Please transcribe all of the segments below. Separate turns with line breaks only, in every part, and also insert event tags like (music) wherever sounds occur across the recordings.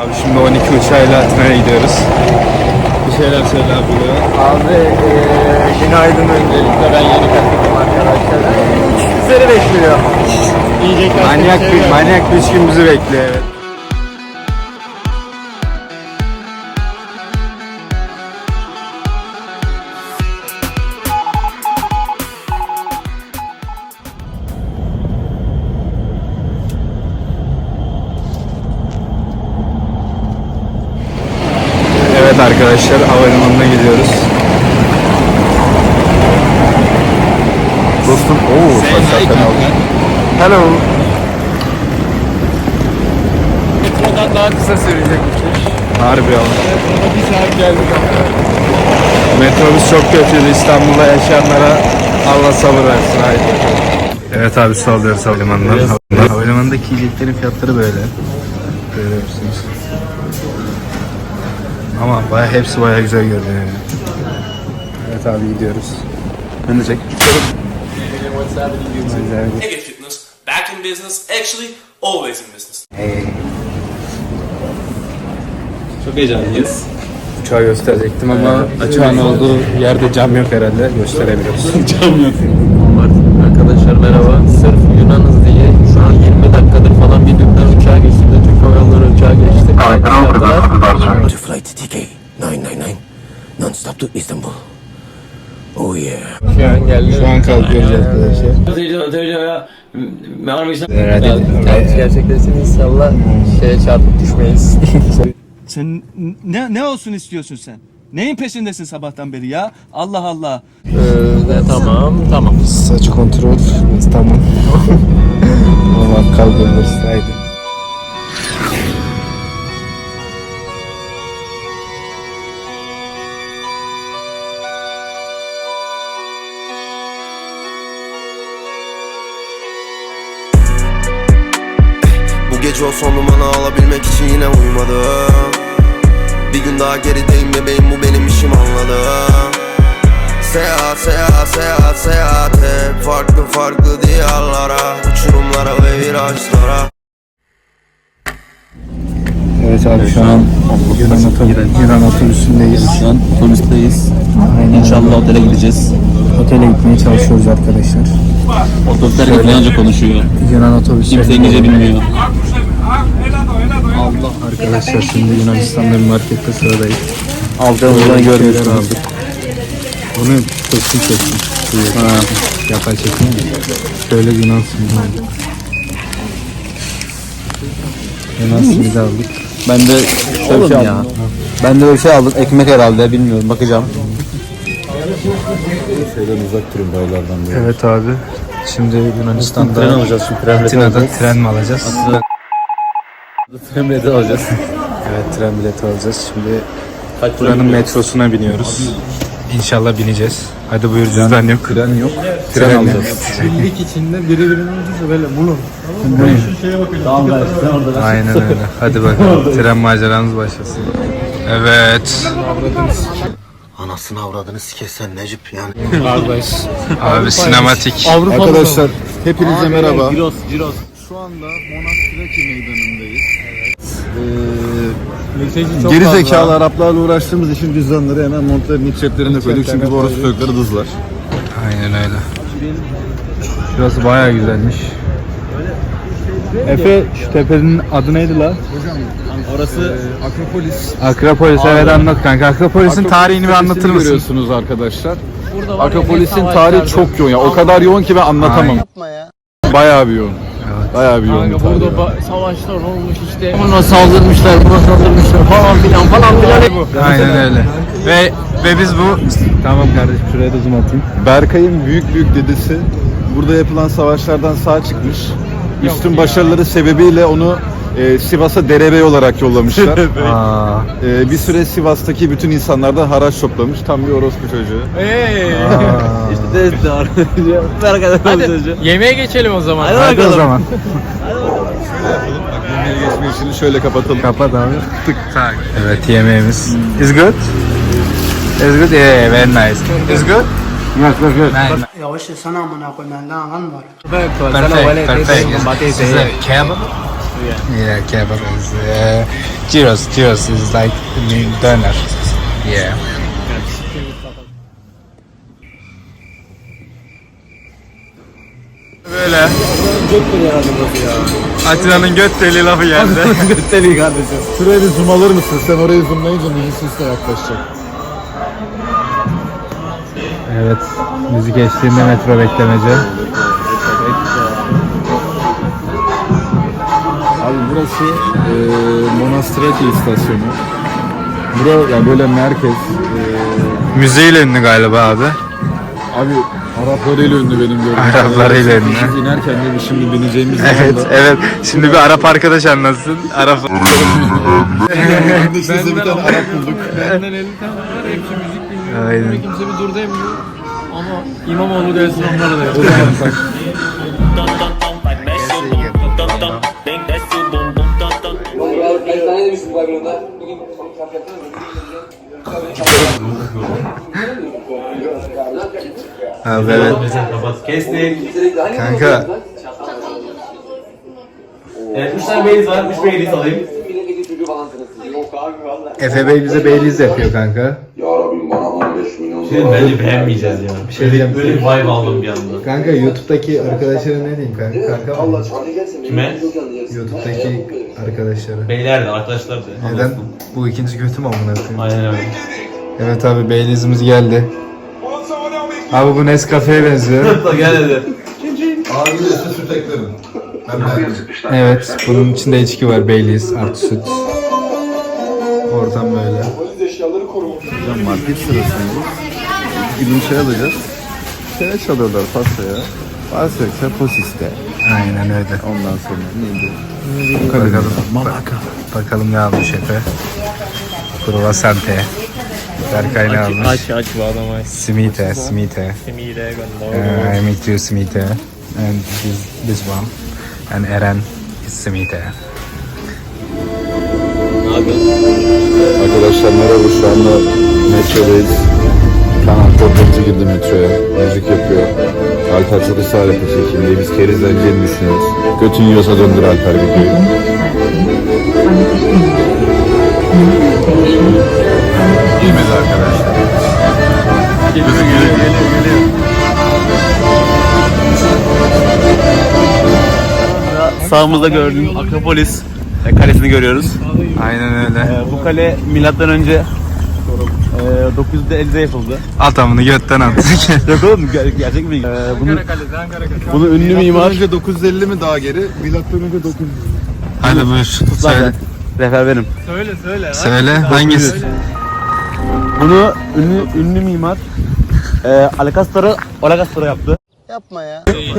Abi şimdi 12 uçağıyla Atina'ya gidiyoruz. Bir şeyler söyle abi. ya.
Abi eee günaydın öncelikle ben yeni katıldım arkadaşlar. Sizleri bekliyor. Yiyecekler
Manyak bir, manyak bir üç gün bizi bekliyor evet. Arkadaşlar havalimanına gidiyoruz. Dostum, ooo saçlar fena oldu. Hello.
Metrodan daha kısa sürecek uçuş.
Harbi ama.
Metroda bir saat geldik ama.
Metrobüs çok kötüydü İstanbul'da yaşayanlara Allah sabır versin haydi. Evet abi sallıyoruz havalimanından. Havalimanı- Havalimanındaki yiyeceklerin fiyatları böyle. Görüyor musunuz? Ama baya hepsi baya güzel görünüyor yani. Evet abi gidiyoruz. Ben de çek.
Fitness, back in business, actually always in business.
Çok heyecanlıyız. Uçağı gösterecektim ama uçağın olduğu yerde cam yok herhalde gösteremiyoruz. (laughs) cam yok.
Arkadaşlar merhaba. Sırf Yunanız diye şu an 20 dakikadır falan bir Lübnan uçağı geçti. Yolları uçağı geçti.
to flight TK 999 non-stop to Istanbul. Oh yeah.
Şu an geldi.
Şu an kalkıyoruz arkadaşlar.
Kendisi gerçekleşsin inşallah şeye çarpıp düşmeyiz. (laughs)
Sen ne ne olsun istiyorsun sen? Neyin peşindesin sabahtan beri ya? Allah Allah.
ee, tamam tamam.
Saç kontrol tamam. (laughs) Tamam kalkıyoruz haydi.
Gece o son numaranı alabilmek için yine uyumadım Bir gün daha gerideyim bebeğim bu benim işim anladım Seyahat seyahat seyahat seyahat hep Farklı farklı diyarlara Uçurumlara ve virajlara
Evet abi şu an Yunan, otobüs, Yunan otobüsündeyiz.
Şu an otobüsteyiz. İnşallah otele gideceğiz.
Otele gitmeye çalışıyoruz arkadaşlar.
Otobüsler İtalyanca konuşuyor.
Yunan otobüsü.
Kimse İngilizce bilmiyor.
Allah arkadaşlar şimdi Yunanistan'da bir markette sıradayız. Aldığımızdan görmüştünüz. aldık. Onu kesin kesin. Ha. Yapay çekim mi? Şöyle Yunan simidi aldık. Yunan simidi aldık.
Ben de şöyle bir şey
ya.
aldım. Ben de böyle bir şey aldım. Ekmek herhalde bilmiyorum bakacağım.
Evet abi. Şimdi Yunanistan'da
Tren alacağız şimdi.
Atina'da
alacağız.
tren mi alacağız?
Tren bileti alacağız.
Evet tren bileti alacağız. Şimdi
Kaç
buranın metrosuna biniyoruz. İnşallah bineceğiz. Hadi buyur cüzdan yok. Tren yok. Tren, alacağız.
Tamam ben sen orada.
Aynen öyle. (laughs) Hadi bakalım. Tren maceramız başlasın. Evet.
Anasını avradını sikesen Necip yani. (laughs)
Abi sinematik.
Arkadaşlar hepinize merhaba.
Ciros, Ciros.
Şu anda Monastraki meydanındayız. Ee, geri zekalı Araplarla uğraştığımız için cüzdanları hemen montların iç ceplerine koyduk çünkü bu orası çocukları dızlar.
Aynen öyle. Şurası bayağı güzelmiş.
Efe şu tepenin adı neydi la?
Orası
Akropolis.
Akropolis evet anlat kanka. Akropolis'in tarihini bir anlatır mısın?
Görüyorsunuz arkadaşlar. Akropolis'in tarihi çok yoğun ya. O kadar yoğun ki ben anlatamam. Bayağı bir yoğun. Bayağı bir yoğun. bir tarihi var.
Burada savaşlar olmuş işte. Buna saldırmışlar, buna saldırmışlar falan filan falan filan.
Aynen öyle. Ve ve biz bu Tamam kardeşim şuraya da zoom atayım.
Berkay'ın büyük büyük dedesi burada yapılan savaşlardan sağ çıkmış. Üstün başarıları sebebiyle onu e, Sivas'a derebey olarak yollamışlar.
Aa.
E, ee, bir süre Sivas'taki bütün insanlardan haraç toplamış. Tam bir orospu çocuğu.
Hey. (laughs) İşte de dar. (laughs) Ver kadar. Yemeğe geçelim o zaman.
Hadi, Hadi o zaman.
Yemeğe geçme işini şöyle kapatalım.
Kapat abi. Tık tak. Evet yemeğimiz. Is good? Is good? Yeah, very nice. Is good? Yes, yes, yes. Nice.
Ya sana amına koymayan lan var.
Perfect, perfect. Is it kebab? Yeah, kebab is uh, Gyros, gyros is like döner. Yeah. Böyle. Atilla'nın göt deli lafı geldi.
Deli kardeşim. (laughs) Şuraya bir zoom alır mısın? Sen orayı zoomlayınca müzik üstüne yaklaşacak.
evet, müzik eşliğinde metro beklemece.
Burası e, Monastrati istasyonu. Bura yani böyle merkez. E,
Müziğiyle ünlü galiba abi.
abi Araplarıyla ünlü benim gördüğüm.
Araplarıyla ünlü.
Biz inerken de şimdi bineceğimiz
Evet,
zaman da.
evet. Şimdi bir Arap arkadaş anlatsın. Arap. (laughs)
Kardeşimizde bir tane Arap bulduk. (laughs)
Benden 50 tane var. Hepsi müzik dinliyor.
Aynen.
Kimse bir dur demiyor. Ama İmamoğlu gelsin onlara da (laughs)
Abi evet. Kanka.
Evet, 3 tane beyliz var. 3 beyliz alayım.
Efe Bey bize Beyliz yapıyor kanka.
Şimdi bence beğenmeyeceğiz ya.
Bir şey diyeceğim.
Böyle bir vibe aldım bir anda.
Kanka YouTube'daki arkadaşlara ne diyeyim kanka? Kanka mı?
Kime?
YouTube'daki arkadaşlara.
Beyler de arkadaşlar da.
Neden? Bu ikinci götüm amına koyayım.
Aynen öyle.
Evet abi Beyliz'imiz geldi. Abi bu Nescafe'ye benziyor. (laughs)
Gel hadi.
Abi de üstü süt ekledim. Ben beğendim.
Evet, bunun içinde içki var Baileys artı süt. Ortam böyle.
Hocam market sırasında gidin şey alacağız. Şeye çalıyorlar pastaya. Pastekse posiste.
Aynen öyle.
Ondan sonra neydi?
Bakalım, bakalım ne almış Efe. Kruvasante. Berkay ne almış?
Aç aç aç.
Simite, simite.
Simiyle gönder.
I make you simite. And this, this one. And Eren is simite.
Arkadaşlar merhaba şu anda metrodayız. Kaan Korkmacı girdi metroya. Müzik yapıyor. Alper çok ısrar etti çekimde. Biz keriz önce düşünüyoruz. Götün yiyorsa döndür Alper videoyu. Yemedi arkadaşlar. Geliyor geliyor geliyor geliyor.
Sağımızda gördüğüm Akropolis kalesini görüyoruz.
Aynen öyle.
E, Bu kale milattan önce e, 950'de yapıldı.
Atamını götten attık. (laughs)
Yok oğlum ger- gerçek bilgi. E, bunu, bunu ünlü mimar
önce 950 mi daha geri? Milattan önce 900.
Hadi buyur. Söyle.
refer benim.
Söyle söyle.
Söyle hangisi?
Bunu ünlü, ünlü mimar e, Alcastar'ı Alcastar'ı yaptı.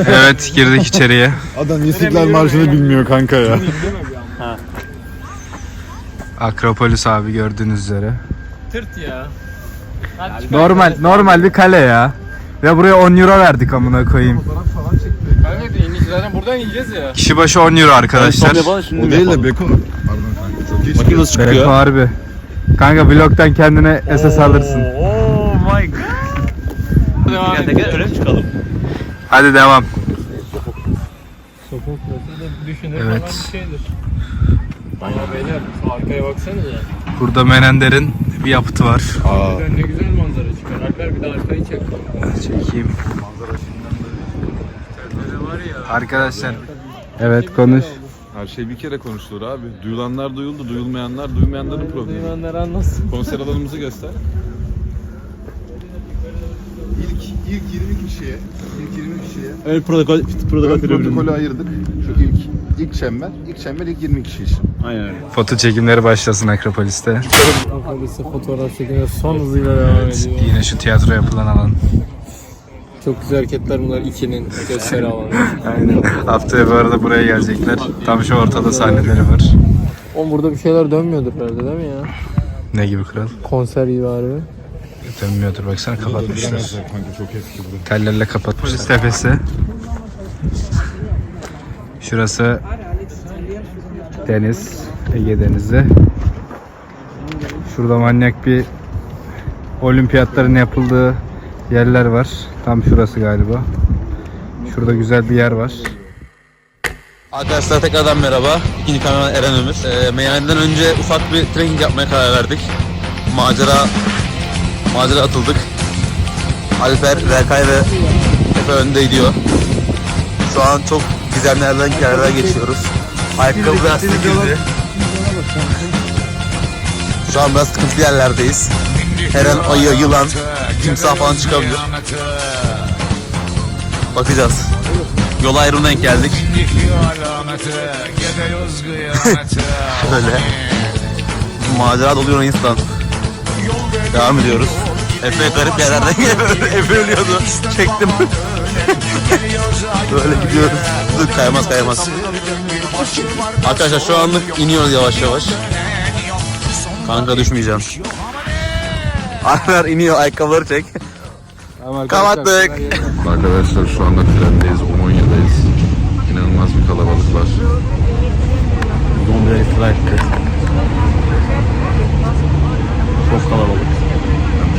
Evet girdik içeriye.
Adam İstiklal Marşı'nı bilmiyor kanka ya.
Akropolis abi gördüğünüz üzere.
Tırt ya.
Normal normal bir kale ya. Ve buraya 10 euro verdik amına koyayım.
Zaten buradan yiyeceğiz ya.
Kişi başı 10 euro arkadaşlar.
Son yapalım şimdi
O değil de Beko. Pardon kanka çok iyi
Bakayım nasıl
Beko
çıkıyor.
harbi. Kanka vlogdan kendine SS alırsın.
Oh my god.
Devam
öyle mi çıkalım?
Hadi devam.
Sokak da düşünür
Evet.
falan bir şeydir. Ama beyler şu arkaya baksanıza.
Burada Menender'in bir yapıtı var.
Buradan ne güzel manzara çıkar. Alper bir de arkayı çek.
Çekeyim.
Böyle var ya.
Arkadaşlar. Evet konuş.
Her şey bir kere konuşulur abi. Duyulanlar duyuldu, duyulmayanlar duymayanların problemi.
Duymanlar anlasın.
Konser alanımızı göster. İlk, ilk 20 kişiye, ilk 20 kişiye
Öyle protokol protokol
Ön protokolü ayırdık. Şu ilk ilk çember, ilk çember ilk 20 kişi için.
Aynen öyle.
Foto çekimleri başlasın Akropolis'te.
Polisi fotoğraf çekimine son hızıyla devam ediyor.
Yine şu tiyatro yapılan alan.
Çok güzel hareketler bunlar ikinin gösteri alanı.
Aynen. Haftaya bu arada buraya gelecekler. Tam şu ortada sahneleri var.
Oğlum burada bir şeyler dönmüyordur herhalde değil mi ya?
Ne gibi kral?
Konser gibi harbi.
Dönmüyordur baksana kapatmışlar.
Kanka çok eski burası.
Tellerle kapatmışız tepesi. Şurası deniz, Ege Denizi. Şurada manyak bir olimpiyatların yapıldığı yerler var. Tam şurası galiba. Şurada güzel bir yer var.
Arkadaşlar tekrardan merhaba. İkinci kameraman Eren Ömür. Ee, meyhaneden önce ufak bir trekking yapmaya karar verdik. Macera macera atıldık. Alper, Berkay ve Efe önde gidiyor. Şu an çok gizemli yerden yerden geçiyoruz. Ayakkabı biraz sıkıldı. Şu an biraz sıkıntılı yerlerdeyiz. Her an ayı, yılan, timsah falan çıkabilir. Bakacağız. Yol ayrımına denk geldik. (laughs) Böyle. Macera doluyor insan. Devam ediyoruz. Efe garip yerlerden geliyor. (laughs) Efe ölüyordu. Çektim. (laughs) Böyle gidiyoruz. Dur kaymaz kaymaz. Arkadaşlar şu anlık iniyoruz yavaş yavaş. Kanka düşmeyeceğim. Alper iniyor ayakkabıları çek. Kapattık.
Arkadaşlar şu anda trendeyiz, Umonya'dayız. İnanılmaz bir kalabalık var.
Çok kalabalık.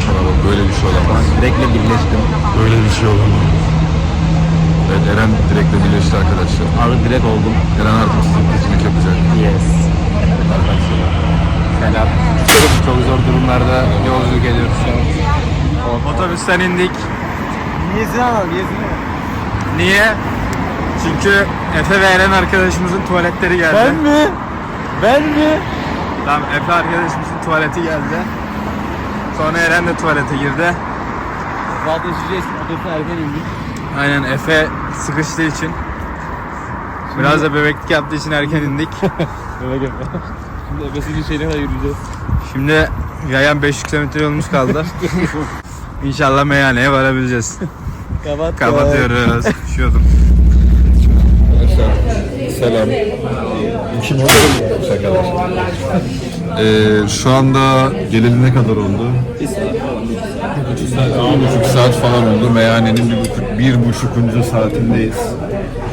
Kalabalık böyle bir şey olamaz.
Direkle birleştim.
Böyle bir şey olamaz. Evet Eren direktle birleşti arkadaşlar.
Abi direkt oldum.
Eren artık stratejik yapacak.
Yes.
Selam. Çok zor durumlarda yolculuk ediyoruz şu an. Otobüsten indik. Niye? Çünkü Efe ve Eren arkadaşımızın tuvaletleri geldi. Ben mi? Ben mi? Tamam Efe arkadaşımızın tuvaleti geldi. Sonra Eren de tuvalete girdi.
Zaten şişe otobüsten erken indik.
Aynen Efe sıkıştığı için. Biraz da bebeklik yaptığı için erken indik. (laughs)
Öyle gibi. Şimdi Efes'in şeyine kadar yürüyeceğiz.
Şimdi yayan 500 kilometre yolumuz kaldı. (laughs) İnşallah meyhaneye varabileceğiz.
Kapat.
Kapatıyoruz. (laughs) Üşüyordum.
Selam. Kim Şakalar. Ee, şu anda geleli ne kadar oldu? Bir saat falan. Bir buçuk saat falan oldu. Meyhanenin bir buçuk, bir buçukuncu saatindeyiz.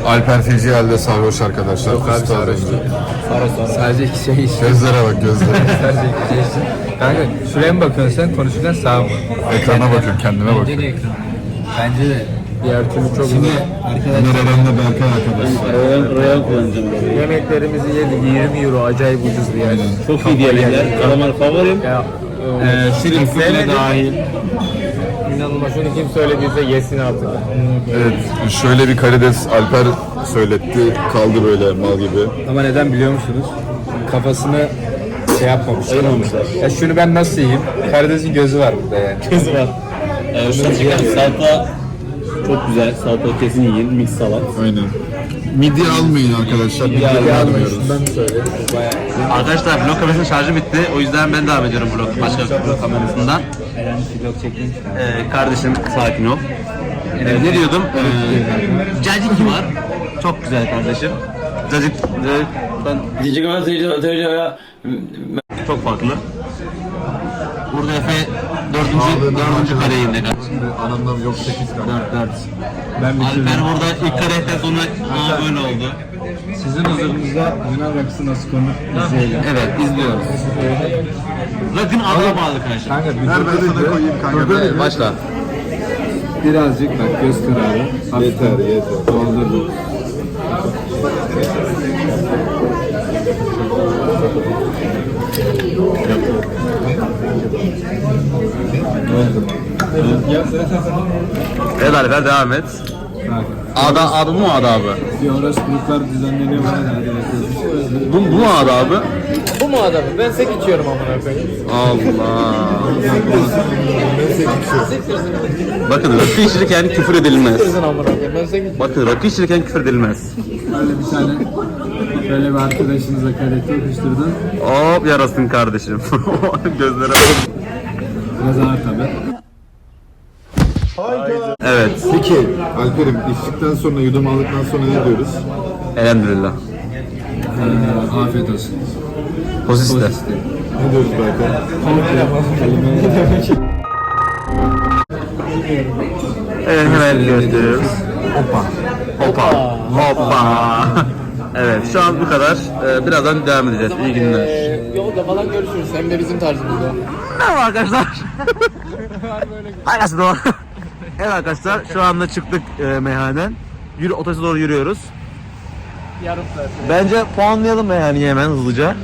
Alper feci halde sarhoş arkadaşlar. Kustu az önce.
Sadece iki şey iş.
Gözlere bak gözlere. (laughs)
Sadece iki şey iş. Kanka şuraya mı bakıyorsun sen? Konuşurken sağa mı?
Ekrana bakıyorum kendime bakıyorum.
Bence de. Diğer türlü çok iyi.
Ömer Eren'le Berkay arkadaşlar.
Royal kullanacağım.
Yemeklerimizi yedik 20 euro acayip ucuzdu yani.
Çok iyi diyelim. Kalamar favorim.
Ya,
Ee, şirin dahil.
İnanılmaz. Şunu kim söylediyse yesin artık.
Evet, şöyle bir karides Alper söyletti. Kaldı böyle mal gibi.
Ama neden biliyor musunuz? Kafasını şey yapmamışlar.
Ayırmamışlar.
Ya şunu ben nasıl yiyeyim? Karidesin gözü var burada yani.
Kız var. Ee, şu salata çok güzel. Salata kesin yiyin. Mix salat.
Aynen. Midye almayın arkadaşlar. Midye almıyoruz.
Ben söyledim. Bayağı.
Arkadaşlar vlog kamerasının şarjı bitti. O yüzden ben devam ediyorum vlog başka vlog kamerasından.
Vlog çekmiş.
Ee, kardeşim sakin ol. Ee, ne diyordum? Ee, cacık var. Çok güzel kardeşim. Cacık, cacık ben çok farklı. Burada Efe dördüncü, dördüncü kareyi indi.
Anamdan yok 8
Dört, dört.
Ben bitirdim.
Alper burada ilk kadehten sonra aa böyle oldu.
Sizin huzurunuzda Yunan rakısı nasıl konur izleyelim.
Evet izliyoruz. Rakın adına bağlı karşı.
Kanka bir
Ver ben sana koyayım kanka.
Evet, başla.
birazcık bak göz kararı.
Yeter yeter.
Doldurduk.
Evet Alper devam et. Ada, adı mu adabı?
Bir orospuliklar düzenleniyor bana
Bu, bu mu adabı?
Bu mu adamı? Ben sek içiyorum amına koyayım.
Allah. Bakın rakı içilirken küfür edilmez.
amına koyayım. Ben sek
Bakın rakı içilirken küfür edilmez.
Böyle bir tane böyle bir arkadaşınıza kadehte yapıştırdın.
Hop yarasın kardeşim. (laughs) Gözlere bak.
Biraz ağır tabi.
Evet.
Peki Alper'im içtikten sonra yudum aldıktan sonra ne diyoruz?
Elhamdülillah.
Ee, afiyet olsun.
Poziste.
Ne diyoruz Berkay?
Evet hemen gösteriyoruz. Hoppa. Hoppa. Hoppa. evet şu an bu kadar. Ee, birazdan devam edeceğiz. İyi günler.
Yolda falan görüşürüz. Hem de bizim tarzımızda.
Merhaba arkadaşlar. (laughs) Hayırlısı doğru. Evet arkadaşlar şu anda çıktık e, meyhaneden. Yürü otobüse doğru yürüyoruz.
yarım saat.
Bence puanlayalım yani hemen hızlıca.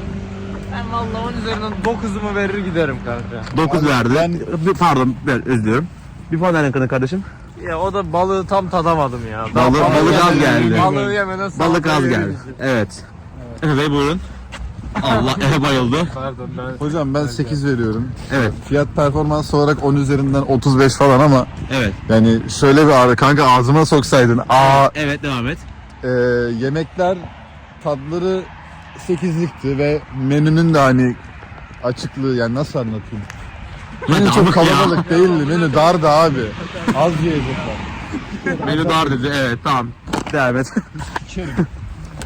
Ben vallahi 10 üzerinden 9'umu verir giderim kanka.
9 verdi. Bir- Pardon, ben özür diliyorum. Bir puan verin kına kardeşim.
Ya o da balığı tam tadamadım ya.
Balık- balık az geldi.
Balığı yemeden
Balık az
salatayı
geldi. Evet. Efe Bey buyurun. Allah Efe bayıldı.
Pardon ben.
Hocam ben 8 veriyorum.
Evet.
Fiyat performans olarak 10 üzerinden 35 falan ama
Evet.
yani şöyle bir ağrı kanka ağzıma soksaydın. Aa
Evet devam et.
e, yemekler tadları 8'likti ve menünün de hani açıklığı yani nasıl anlatayım? Menü çok kalabalık değildi. Menü dardı abi. Az yiyecekler.
Beni dar dedi. Evet tamam. Devam et.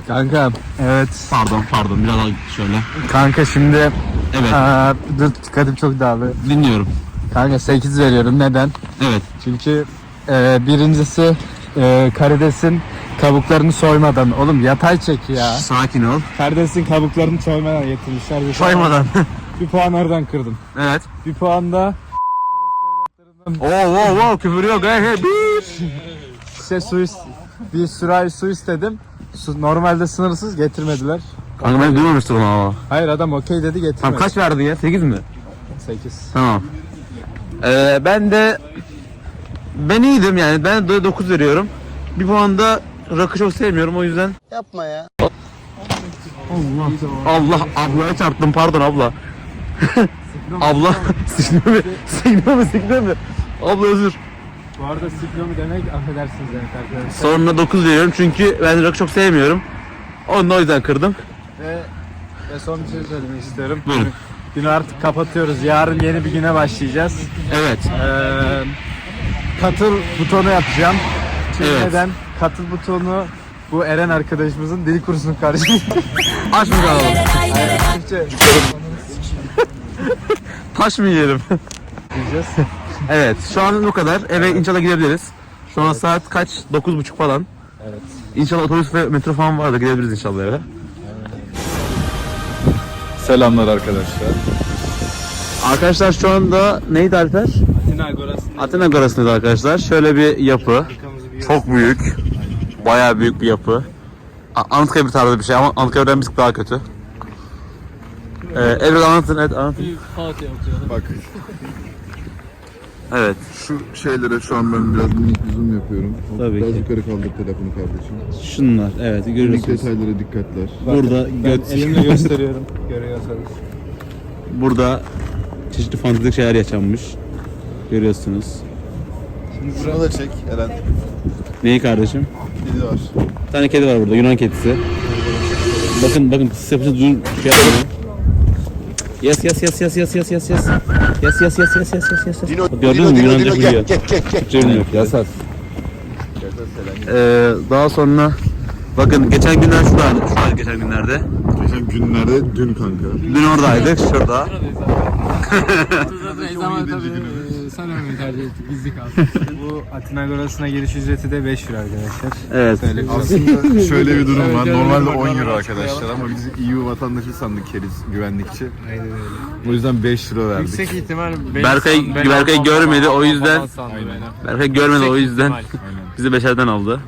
Kanka evet.
Pardon pardon biraz daha şöyle.
Kanka şimdi
Evet
aa, dur dikkatim çok dağıldı.
dinliyorum.
Kanka 8 veriyorum. Neden?
Evet.
Çünkü e, birincisi e, karidesin kabuklarını soymadan. Oğlum yatay çek ya.
Sakin ol.
Karidesin kabuklarını soymadan getirmişler. Bir
Soymadan.
Bir puan oradan kırdım.
evet.
Bir puan da
Oo oo oo küfür yok. Hey hey.
işte su ist- bir sürahi su istedim. Normalde sınırsız getirmediler.
Kanka ben duymamıştım ama.
Hayır adam okey dedi getirmedi.
Tamam kaç verdin ya? 8 mi?
8.
Tamam. Ee, ben de ben iyiydim yani. Ben de 9 veriyorum. Bir puan da rakı çok sevmiyorum o yüzden.
Yapma ya.
Allah Allah ablaya çarptım pardon abla. (laughs) abla (laughs) sikne mi? Sikne mi? Sikne mi? Abla özür.
Bu arada siklomu demek affedersiniz demek arkadaşlar.
Sonra 9 veriyorum çünkü ben rakı çok sevmiyorum. Onu da o yüzden kırdım.
Ve, ve son bir şey söylemek istiyorum.
Buyurun.
Günü artık kapatıyoruz. Yarın yeni bir güne başlayacağız.
Evet.
Ee, katıl butonu yapacağım. Çünkü
Evet.
neden? Katıl butonu bu Eren arkadaşımızın dil kursunun karşılığı. (laughs)
Aç mı kalalım? Taş mı yiyelim?
diyeceğiz. (laughs)
evet şu an bu kadar. Eve inşallah gidebiliriz. Şu an saat kaç? 9.30 falan.
Evet.
İnşallah otobüs ve metro falan var da gidebiliriz inşallah eve.
Selamlar arkadaşlar.
Arkadaşlar şu anda neydi Alper?
Atina Agorası'nda
Atina Agorası'ndayız arkadaşlar. Şöyle bir yapı. Çok büyük. Bayağı büyük bir yapı. A- Anıtkabir tarzı bir şey ama Anıtkabir'den bir tık daha kötü. Ee, Evren anlatın, evet anlatın.
Bak
Evet.
şu şeylere şu an ben biraz minik bir zoom yapıyorum.
Tabii
biraz
ki.
yukarı kaldır telefonu kardeşim.
Şunlar, evet
Minik detaylara dikkatler.
Burada göt,
elimle (laughs) gösteriyorum. Görüyorsanız.
burada çeşitli fantezik şeyler yaşanmış. Görüyorsunuz.
Şunu da çek Eren.
Neyi kardeşim?
Kedi var.
Bir tane kedi var burada, Yunan kedisi. Bakın bakın siz yapınca duyun şey yapıyorum. Yes yes yes yes yes yes yes yes. Yes yes yes yes yes yes yes. yes. Bak, Gördünüz mü Yunanca biliyor. Türkçe bilmiyor.
Yasas.
Ee, daha sonra bakın geçen günler şuradaydı, şuradaydı geçen günlerde.
Geçen günlerde dün kanka.
Dün oradaydık şurada.
Ama tabii e, söylememeyi tercih ettik. Gizli kalsın. Bu Atina Agorası'na giriş ücreti de 5 euro arkadaşlar.
Evet.
Aslında şöyle bir durum var. Normalde
durum
10
var.
euro arkadaşlar ama biz EU vatandaşı sandık keriz güvenlikçi. O yüzden 5 euro verdik.
Yüksek ihtimal
Berkay- Berkay görmedi, o yüzden- Berkay görmedi o yüzden bizi beşerden aldı.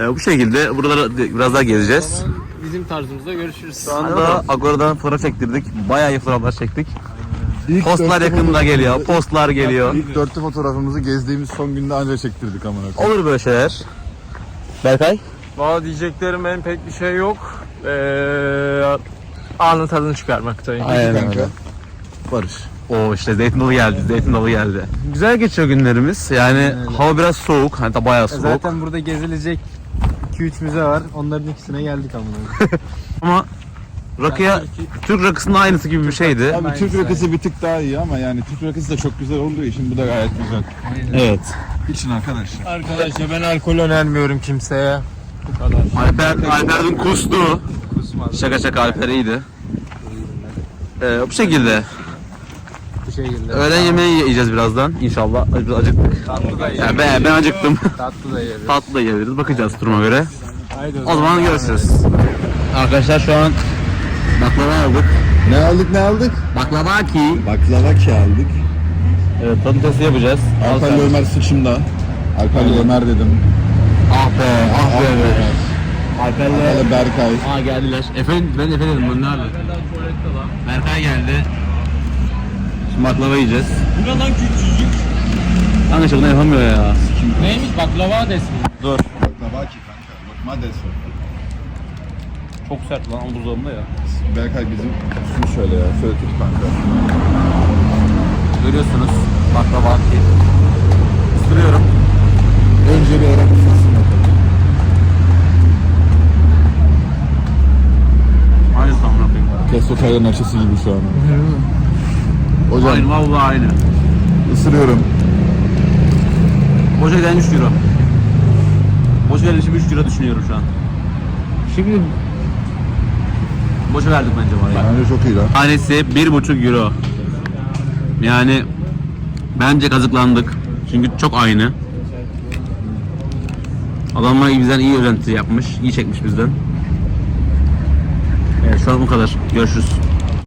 Ee, bu şekilde buraları biraz daha gezeceğiz.
Bizim tarzımızda görüşürüz.
Şu anda Agora'dan fotoğraf çektirdik. Bayağı iyi fotoğraflar çektik.
İlk
Postlar
dörtlü
yakında
fotoğrafımızı-
geliyor. Postlar geliyor.
İlk dörtlü fotoğrafımızı gezdiğimiz son günde anca çektirdik amına koyayım.
Olur böyle şeyler. Berkay?
Valla diyeceklerim benim pek bir şey yok. Ee, anın tadını çıkarmaktayım.
Aynen öyle.
Barış.
O işte zeytin dalı geldi, zeytin dalı geldi. Güzel geçiyor günlerimiz. Yani hava biraz soğuk, hatta bayağı soğuk.
Zaten burada gezilecek 2-3 müze var. Onların ikisine geldik amına. (laughs)
Ama rakıya, Türk rakısının aynısı gibi bir şeydi.
Abi Türk rakısı bir tık daha iyi ama yani Türk rakısı da çok güzel olduğu için bu da gayet güzel.
Evet.
İçin arkadaşlar.
Arkadaşlar ben alkol önermiyorum kimseye. Bu kadar.
Alper, Alper'in kustu. Şaka şaka Alper iyiydi. Ee, bu şekilde.
Bu şekilde.
Öğlen yemeği yiyeceğiz birazdan inşallah. Biraz acıktık.
Tatlı da
Yani ben, ben acıktım.
Tatlı da yeriz.
Tatlı da yiyebiliriz. Bakacağız duruma göre.
Haydi
O zaman görüşürüz. Arkadaşlar şu an baklava aldık.
Ne aldık ne aldık?
Baklava ki.
Baklava ki aldık.
Evet tadım testi yapacağız. Al
Alper'le. Ömer sıçımda. Alper'le Ömer dedim.
Ah be, ah be. Alper'le
Berkay.
Aa geldiler. Efendim ben Efe dedim bunu ne abi? Berkay geldi. Şimdi baklava yiyeceğiz. Bu ne lan küçücük? Kanka ne yapamıyor ya. Neymiş baklava desin. Dur.
Tabaki kanka. Lokma desin.
Çok sert lan buzdolabında ya.
Berkay bizim şunu şöyle ya. Şöyle tut kanka.
Görüyorsunuz baklava ki. Isırıyorum.
Önce bir ısırsın bakalım.
Aynı koyayım.
Kesto Taylan açısı gibi şu an. Hocam
Aynı vallahi aynı.
ısırıyorum.
Boşa giden 3 euro. Boşa için 3 euro düşünüyorum şu an. Şimdi Boşa verdik bence var ya.
Bence çok iyi lan.
Tanesi 1,5 euro. Yani bence kazıklandık. Çünkü çok aynı. Adamlar bizden iyi özenti yapmış, iyi çekmiş bizden. Evet şu an bu kadar. Görüşürüz.